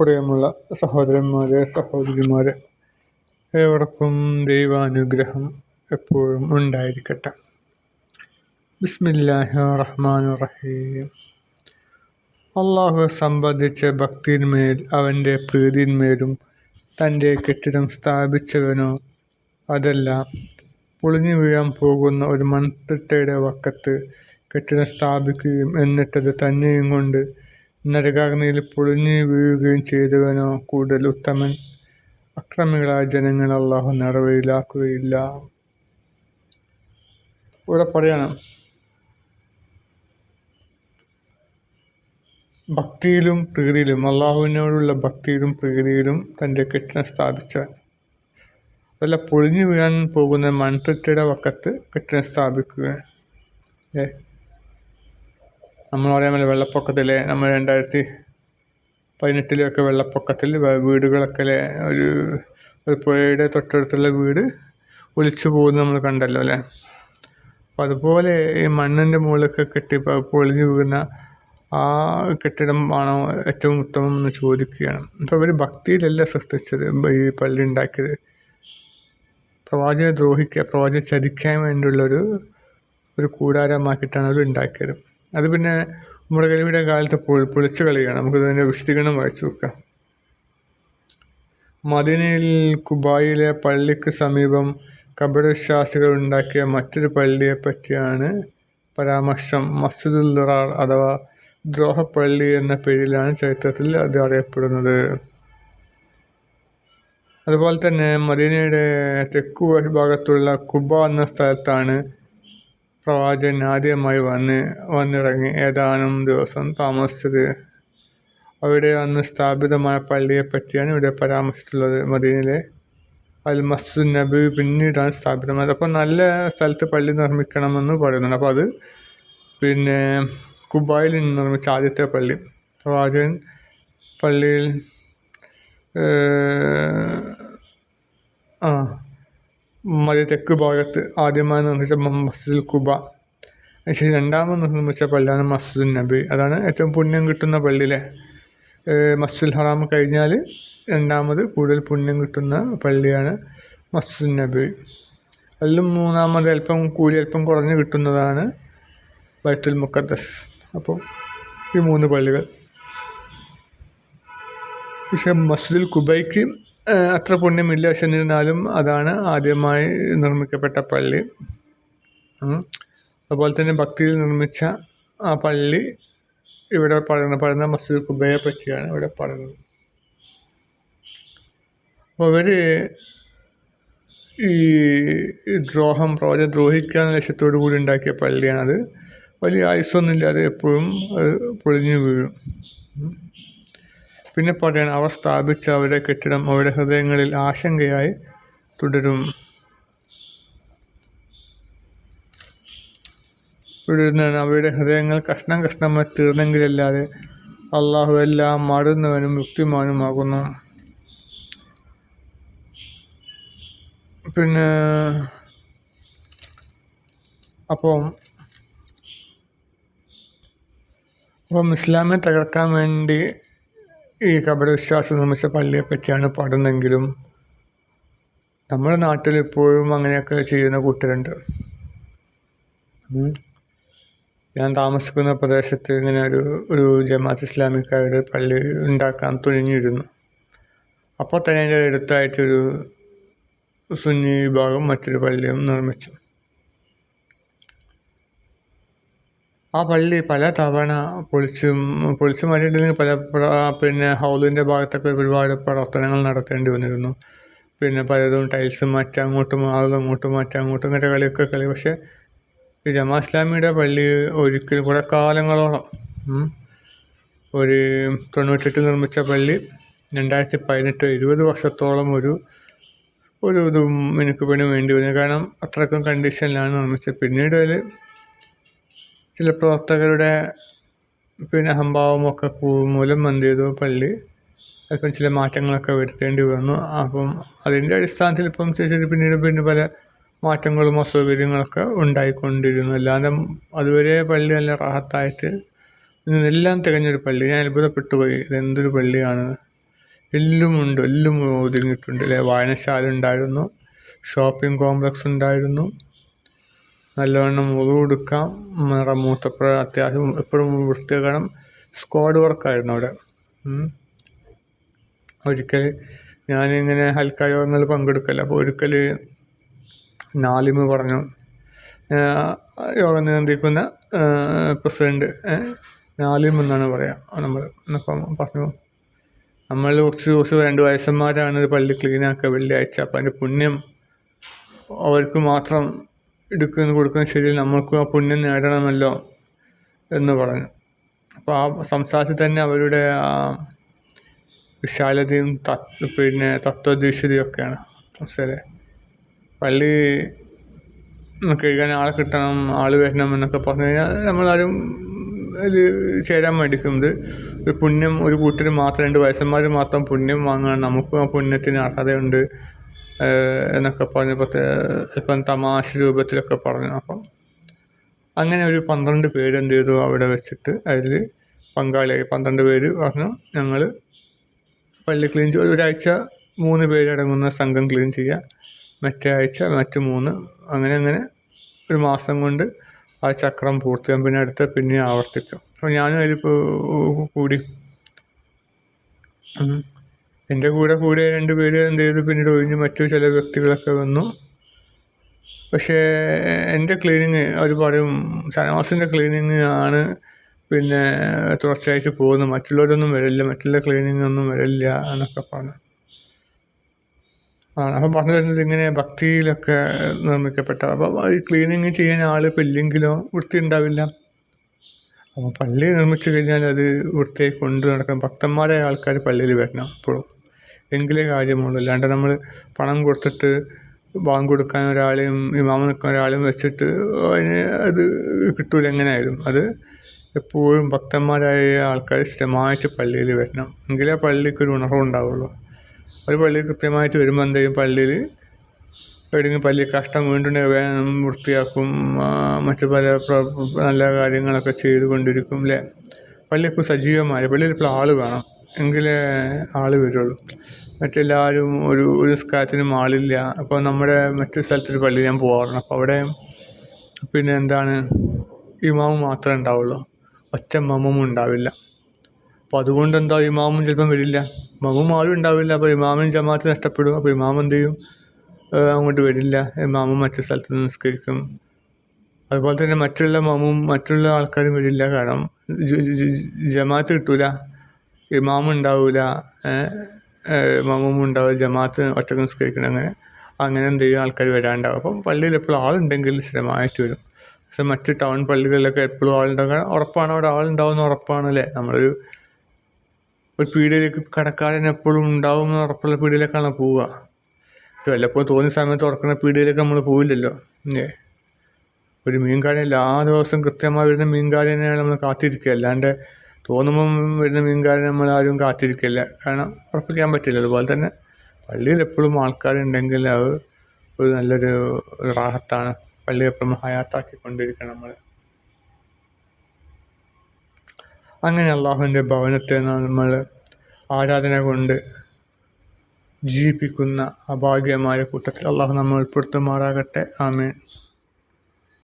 പ്രിയമുള്ള സഹോദരന്മാരെ സഹോദരിമാരെ ഏവർക്കും ദൈവാനുഗ്രഹം എപ്പോഴും ഉണ്ടായിരിക്കട്ടെ. ബിസ്മില്ലാഹി റഹ്മാൻ റഹീം അള്ളാഹു സംബന്ധിച്ച ഭക്തിന്മേൽ അവന്റെ പ്രീതിന്മേലും തന്റെ കെട്ടിടം സ്ഥാപിച്ചവനോ അതല്ല. പൊളിഞ്ഞു വീഴാൻ പോകുന്ന ഒരു മൺതിട്ടയുടെ വക്കത്ത് കെട്ടിടം സ്ഥാപിക്കുകയും എന്നിട്ടത് തന്നെയും കൊണ്ട് നരകാഗ്നിയിൽ പൊളിഞ്ഞു വീഴുകയും ചെയ്തവനോ കൂടുതൽ ഉത്തമൻ. അക്രമികളായ ജനങ്ങൾ അള്ളാഹു നിറവയിലാക്കുകയില്ല ഇവിടെ പറയണം ഭക്തിയിലും പ്രീതിയിലും അള്ളാഹുവിനോടുള്ള ഭക്തിയിലും പ്രീതിയിലും തന്റെ കെട്ടിടം സ്ഥാപിച്ചവൻ. അതല്ല പൊളിഞ്ഞു വീഴാൻ പോകുന്ന മൺതിട്ടയുടെ വക്കത്ത് കെട്ടിടം സ്ഥാപിക്കുക നമ്മൾ പറയാമല്ലോ വെള്ളപ്പൊക്കത്തിലെ നമ്മൾ രണ്ടായിരത്തി പതിനെട്ടിലൊക്കെ വെള്ളപ്പൊക്കത്തിൽ വീടുകളൊക്കെ ഒരു ഒരു പുഴയുടെ തൊട്ടടുത്തുള്ള വീട് ഒലിച്ചു പോകുന്നത് നമ്മൾ കണ്ടല്ലോ അല്ലേ അപ്പോൾ അതുപോലെ ഈ മണ്ണിന്റെ മുകളിലൊക്കെ കെട്ടി പൊളിഞ്ഞു വീഴുന്ന ആ കെട്ടിടം ആണോ ഏറ്റവും ഉത്തമം എന്ന് ചോദിക്കുകയാണ്. അപ്പോൾ അവർ ഭക്തിയിലല്ല സൃഷ്ടിച്ചത് ഈ പള്ളി ഉണ്ടാക്കിയത്. പ്രവാചകനെ ദ്രോഹിക്കുക പ്രവാചകനെ ചതിക്കാൻ വേണ്ടിയുള്ളൊരു ഒരു കൂടാരമാക്കിയിട്ടാണ് അവർ ഉണ്ടാക്കിയത്. അത് പിന്നെ നമ്മുടെ കഴിവിയുടെ കാലത്ത് പൊളി പൊളിച്ചു കളിയാണ് നമുക്ക് അതിന്റെ വിശദീകരണം വായിച്ചു നോക്കാം. മദീനയിൽ കുബായിലെ പള്ളിക്ക് സമീപം കബഡവിശ്വാസികൾ ഉണ്ടാക്കിയ മറ്റൊരു പള്ളിയെ പറ്റിയാണ് പരാമർശം. മസ്ജിദുൽ ദുറാർ അഥവാ ദ്രോഹപ്പള്ളി എന്ന പേരിലാണ് ചരിത്രത്തിൽ അത് അറിയപ്പെടുന്നത്. അതുപോലെ തന്നെ മദീനയുടെ തെക്കു ഭാഗത്തുള്ള കുബ എന്ന സ്ഥലത്താണ് പ്രവാചകൻ ആദ്യമായി വന്ന് വന്നിറങ്ങി. ഏതാനും ദിവസം താമസിച്ചത് അവിടെ അന്ന് സ്ഥാപിതമായ പള്ളിയെ പറ്റിയാണ് ഇവിടെ പരാമർശിച്ചിട്ടുള്ളത്. മദീനയിലെ അൽ മസ്ജിദ് നബി പിന്നീടാണ് സ്ഥാപിതമായത്. അപ്പോൾ നല്ല സ്ഥലത്ത് പള്ളി നിർമ്മിക്കണമെന്ന് പറയുന്നുണ്ട്. അപ്പോൾ അത് പിന്നെ കുബായിൽ നിർമ്മിച്ച ആദ്യത്തെ പള്ളി. പ്രവാചകൻ പള്ളിയിൽ ആ മതി തെക്ക് ഭാഗത്ത് ആദ്യമായി നിർമ്മിച്ച മസ്ജിദുൽ കുബ അതിനുശേഷം രണ്ടാമത് നിർമ്മിച്ച പള്ളിയാണ് മസ്ജിദുൽ നബി. അതാണ് ഏറ്റവും പുണ്യം കിട്ടുന്ന പള്ളിയിലെ മസ്ജിദുൽ ഹറാം കഴിഞ്ഞാൽ രണ്ടാമത് കൂടുതൽ പുണ്യം കിട്ടുന്ന പള്ളിയാണ് മസ്ജിദുൽ നബി. അതിലും മൂന്നാമത് അല്പം കൂലി അല്പം കുറഞ്ഞ് കിട്ടുന്നതാണ് ബൈത്തുൽ മുക്കദ്ദസ് അപ്പോൾ ഈ മൂന്ന് പള്ളികൾ. പക്ഷേ മസ്ജിദുൽ കുബൈക്ക് അത്ര പുണ്യമില്ല. പക്ഷെ എന്നിരുന്നാലും അതാണ് ആദ്യമായി നിർമ്മിക്കപ്പെട്ട പള്ളി. അതുപോലെ തന്നെ ഭക്തിയിൽ നിർമ്മിച്ച ആ പള്ളി ഇവിടെ പറയുന്നത് പറയുന്ന മസ്ജിദ് കുബയെ പറ്റിയാണ് ഇവിടെ പറയുന്നത് അപ്പോൾ അവർ ഈ ദ്രോഹം പ്രവച ദ്രോഹിക്കാൻ ലക്ഷ്യത്തോടു കൂടി ഉണ്ടാക്കിയ പള്ളിയാണത്. വലിയ ആയുസൊന്നുമില്ലാതെ എപ്പോഴും പൊളിഞ്ഞു വീഴും. പിന്നെ പറയണം അവർ സ്ഥാപിച്ച അവരുടെ കെട്ടിടം അവരുടെ ഹൃദയങ്ങളിൽ ആശങ്കയായി തുടരും. തുടരുന്നതാണ് അവരുടെ ഹൃദയങ്ങൾ കഷ്ണം കഷ്ണമായി തീർന്നെങ്കിലല്ലാതെ അള്ളാഹു എല്ലാം മാറുന്നവനും യുക്തിമാനുമാകുന്നു പിന്നെ അപ്പം അപ്പം ഇസ്ലാമെ തകർക്കാൻ വേണ്ടി ഈ കപടവിശ്വാസം നിർമ്മിച്ച പള്ളിയെപ്പറ്റിയാണ് പാടുന്നെങ്കിലും നമ്മുടെ നാട്ടിൽ ഇപ്പോഴും അങ്ങനെയൊക്കെ ചെയ്യുന്ന കൂട്ടരുണ്ട്. ഞാൻ താമസിക്കുന്ന പ്രദേശത്ത് ഇങ്ങനെ ഒരു ഒരു ജമാഅത്ത് ഇസ്ലാമിക്കാരുടെ പള്ളി ഉണ്ടാക്കാൻ തുനിഞ്ഞിരുന്നു. അപ്പോൾ തന്നെ അതിന്റെ അടുത്തായിട്ടൊരു സുന്നി വിഭാഗം മറ്റൊരു പള്ളിയും നിർമ്മിച്ചു. ആ പള്ളി പല തവണ പൊളിച്ചും പൊളിച്ചു മാറ്റിയിട്ടില്ലെങ്കിൽ പല പിന്നെ ഹൗലിന്റെ ഭാഗത്തൊക്കെ ഒരുപാട് പ്രവർത്തനങ്ങൾ നടത്തേണ്ടി വന്നിരുന്നു. പിന്നെ പലതും ടൈൽസ് മാറ്റി അങ്ങോട്ടും ആളും അങ്ങോട്ടും മാറ്റി അങ്ങോട്ടും ഇങ്ങനെ കളിയൊക്കെ കളി. പക്ഷേ ഈ ജമാ ഇസ്ലാമിയുടെ പള്ളി ഒരിക്കലും കുറേ കാലങ്ങളോളം ഒരു തൊണ്ണൂറ്റെട്ടിൽ നിർമ്മിച്ച പള്ളി രണ്ടായിരത്തി പതിനെട്ട് ഇരുപത് വർഷത്തോളം ഒരു ഒരു ഇതും എനിക്ക് പണി വേണ്ടി വന്നു. കാരണം അത്രക്കും കണ്ടീഷനിലാണ് നിർമ്മിച്ചത്. പിന്നീട് അതിൽ ചില പ്രവർത്തകരുടെ പിന്നെ അഹംഭാവമൊക്കെ മൂലം എന്ത് ചെയ്തു? പള്ളി. അല്പം ചില മാറ്റങ്ങളൊക്കെ വരുത്തേണ്ടി വന്നു. അപ്പം അതിന്റെ അടിസ്ഥാനത്തിൽ ഇപ്പം ശരി പിന്നീട് പിന്നെ പല മാറ്റങ്ങളും അസൗകര്യങ്ങളൊക്കെ ഉണ്ടായിക്കൊണ്ടിരുന്നു. അല്ലാതെ അതുവരെ പള്ളി നല്ല റാഹത്തായിട്ട് എല്ലാം തികഞ്ഞൊരു പള്ളി. ഞാൻ അത്ഭുതപ്പെട്ടു പോയി ഇതെന്തൊരു പള്ളിയാണ്. എല്ലുമുണ്ട് എല്ലും എല്ലാം ഒതുങ്ങിയിട്ടുണ്ട്. അല്ലേ? വായനശാല ഉണ്ടായിരുന്നു. ഷോപ്പിംഗ് കോംപ്ലക്സ് ഉണ്ടായിരുന്നു. നല്ലവണ്ണം മുറിവ് കൊടുക്കാം. മൂത്തപ്പുഴ അത്യാവശ്യം എപ്പോഴും വൃത്തിയാക്കണം സ്ക്വാഡ് വർക്കായിരുന്നു അവിടെ. ഒരിക്കൽ ഞാനിങ്ങനെ ഹൽക്കായോഗങ്ങൾ പങ്കെടുക്കല്ല. അപ്പോൾ ഒരിക്കൽ നാലിമ് പറഞ്ഞു യോഗം നിയന്ത്രിക്കുന്ന പ്രസിഡന്റ് നാലിം എന്നാണ് പറയുക നമ്മൾ അപ്പം പറഞ്ഞു നമ്മൾ കുറച്ച് ദിവസം രണ്ട് വയസ്സന്മാരാണ് പള്ളി ക്ലീനാക്കുക വെള്ളിയാഴ്ച. അപ്പം അതിന്റെ പുണ്യം അവർക്ക് മാത്രം എടുക്കുന്ന കൊടുക്കുന്ന ശരിയിൽ നമ്മൾക്ക് ആ പുണ്യം നേടണമല്ലോ എന്ന് പറഞ്ഞു. അപ്പോൾ ആ സംസാരത്തിൽ തന്നെ അവരുടെ ആ വിശാലതയും തത്വ പിന്നെ തത്വദീക്ഷതയും ഒക്കെയാണ് മനസ്സിലെ പള്ളി നമുക്ക് എഴുതാൻ ആളെ കിട്ടണം ആൾ വരണം എന്നൊക്കെ പറഞ്ഞു കഴിഞ്ഞാൽ നമ്മളാരും ഇത് ചേരാൻ മേടിക്കുന്നത് ഒരു പുണ്യം ഒരു കൂട്ടർ മാത്രം രണ്ട് വയസ്സന്മാർ മാത്രം പുണ്യം വാങ്ങാൻ നമുക്കും ആ പുണ്യത്തിന് അർഹതയുണ്ട്. ഏഹ് പറഞ്ഞ് പ്രത്യേക ഇപ്പം തമാശ രൂപത്തിലൊക്കെ പറഞ്ഞു അപ്പം അങ്ങനെ ഒരു പന്ത്രണ്ട് പേര് എന്ത് ചെയ്തു അവിടെ വെച്ചിട്ട് അതിൽ പങ്കാളിയായി. പന്ത്രണ്ട് പേര് പറഞ്ഞു ഞങ്ങൾ പള്ളി ക്ലീൻ ചെയ്ത് ഒരാഴ്ച മൂന്ന് പേരടങ്ങുന്ന സംഘം ക്ലീൻ ചെയ്യുക മറ്റേ ആഴ്ച മറ്റ് മൂന്ന്. അങ്ങനെ അങ്ങനെ ഒരു മാസം കൊണ്ട് ആ ചക്രം പൂർത്തിയാകും പിന്നെ അടുത്ത പിന്നെ ആവർത്തിക്കും. അപ്പോൾ ഞാനും അതിൽ കൂടി. എന്റെ കൂടെ കൂടെ രണ്ട് പേര് എന്ത് ചെയ്തു? പിന്നീട് ഒഴിഞ്ഞ് മറ്റു ചില വ്യക്തികളൊക്കെ വന്നു. പക്ഷേ എന്റെ ക്ലീനിങ് അവർ പറയും ഷനവാസിന്റെ ക്ലീനിങ് ആണ്. പിന്നെ തുടർച്ചയായിട്ട് പോകുന്നത് മറ്റുള്ളവരൊന്നും വരില്ല. മറ്റുള്ള ക്ലീനിങ് ഒന്നും വരില്ല എന്നൊക്കെ പറഞ്ഞു. ആണ്. അപ്പം പറഞ്ഞു വരുന്നത് ഇങ്ങനെ ഭക്തിയിലൊക്കെ നിർമ്മിക്കപ്പെട്ട അപ്പം ഈ ക്ലീനിങ് ചെയ്യാൻ ആൾ ഇപ്പം ഇല്ലെങ്കിലോ? വൃത്തി ഉണ്ടാവില്ല. അപ്പോൾ പള്ളി നിർമ്മിച്ചു കഴിഞ്ഞാൽ അത് വൃത്തിയായി കൊണ്ടു നടക്കണം. ഭക്തന്മാരായ ആൾക്കാർ പള്ളിയിൽ വരണം എപ്പോഴും എങ്കിലേ കാര്യമുള്ളൂ. അല്ലാണ്ട് നമ്മൾ പണം കൊടുത്തിട്ട് ബാങ്ക് കൊടുക്കാൻ ഒരാളെയും ഇമാമ നിൽക്കാൻ ഒരാളെയും വെച്ചിട്ട് അതിന് അത് കിട്ടൂല. എങ്ങനെയായാലും അത് എപ്പോഴും ഭക്തന്മാരായ ആൾക്കാർ സ്ഥിരമായിട്ട് പള്ളിയിൽ വരണം. എങ്കിലേ പള്ളിക്ക് ഒരു ഉണർവ് ഉണർവുണ്ടാവുള്ളൂ ഒരു പള്ളിയിൽ കൃത്യമായിട്ട് വരുമ്പോൾ എന്തെങ്കിലും പള്ളിയിൽ എവിടെയെങ്കിലും പള്ളി കഷ്ടം വീണ്ടും വേണം വൃത്തിയാക്കും മറ്റു പല നല്ല കാര്യങ്ങളൊക്കെ ചെയ്തുകൊണ്ടിരിക്കും അല്ലേ? പള്ളിയൊക്കെ സജീവമായ പള്ളിയിൽ ഇപ്പോൾ ആൾ വേണം. എങ്കിലേ ആൾ വരുള്ളൂ. മറ്റെല്ലാവരും ഒരു ഒരു നിസ്കാരത്തിനും ആളില്ല അപ്പോൾ നമ്മുടെ മറ്റൊരു സ്ഥലത്തൊരു പള്ളി ഞാൻ പോകാറുണ്ട് അപ്പോൾ അവിടെ പിന്നെ എന്താണ് ഇമാമ് മാത്രമേ ഉണ്ടാവുള്ളൂ. ഒറ്റ മമ്മും ഉണ്ടാവില്ല. അപ്പോൾ അതുകൊണ്ട് എന്താ ഇമാമും ചിലപ്പം വരില്ല. മമ്മും ആരും ഉണ്ടാവില്ല. അപ്പോൾ ഇമാമിന് ജമാഅത്ത് നഷ്ടപ്പെടും. അപ്പോൾ ഇമാം എന്ത് ചെയ്യും? അങ്ങോട്ട് വരില്ല. ഇമാമും മറ്റു സ്ഥലത്ത് നിസ്കരിക്കും. അതുപോലെ തന്നെ മറ്റുള്ള മമ്മും മറ്റുള്ള ആൾക്കാരും വരില്ല. കാരണം ജമാഅത്ത് കിട്ടൂല. ഇമാം ഉണ്ടാവില്ല ഇമാമും ഉണ്ടാവില്ല ജമാഅത്ത് ഒറ്റയ്ക്ക് നിസ്കരിക്കണം അങ്ങനെ അങ്ങനെ എന്ത് ചെയ്യും ആൾക്കാർ വരാണ്ടാവും. അപ്പം പള്ളിയിൽ എപ്പോഴും ആളുണ്ടെങ്കിൽ സ്ഥിരമായിട്ട് വരും. പക്ഷെ മറ്റ് ടൗൺ പള്ളികളിലൊക്കെ എപ്പോഴും ആളുണ്ടാകാൻ ഉറപ്പാണ് അവിടെ ആളുണ്ടാവുമെന്ന് ഉറപ്പാണ് അല്ലേ നമ്മളൊരു ഒരു പീടികയിലേക്ക് കടക്കാരൻ എപ്പോഴും ഉണ്ടാവും ഉറപ്പുള്ള പീടികയിലേക്കാണ് പോവുക. വല്ലപ്പോൾ തോന്നിയ സമയത്ത് ഉറക്കുന്ന പീടികയിലേക്ക് നമ്മൾ പോവില്ലല്ലോ? ഏ ഒരു മീൻകാരൻ എല്ലാ ദിവസവും കൃത്യമായി വരുന്ന മീൻകാരനെയാണ് നമ്മൾ കാത്തിരിക്കുക. അല്ലാണ്ട് തോന്നുമ്പം വരുന്ന മീൻകാരനെ നമ്മൾ ആരും കാത്തിരിക്കില്ല. കാരണം ഉറപ്പിക്കാൻ പറ്റില്ല. അതുപോലെ തന്നെ പള്ളിയിൽ എപ്പോഴും ആൾക്കാരുണ്ടെങ്കിൽ അത് ഒരു നല്ലൊരു റാഹത്താണ്. പള്ളി എപ്പോഴും ഹയാത്താക്കിക്കൊണ്ടിരിക്കണം നമ്മൾ അങ്ങനെ അള്ളാഹുവിന്റെ ഭവനത്തെ നമ്മൾ ആരാധന കൊണ്ട് ജീവിപ്പിക്കുന്ന അഭാഗ്യമായ കൂട്ടത്തിൽ അള്ളാഹു നമ്മൾ ഉൾപ്പെടുത്തുമാറാകട്ടെ. ആമേൻ.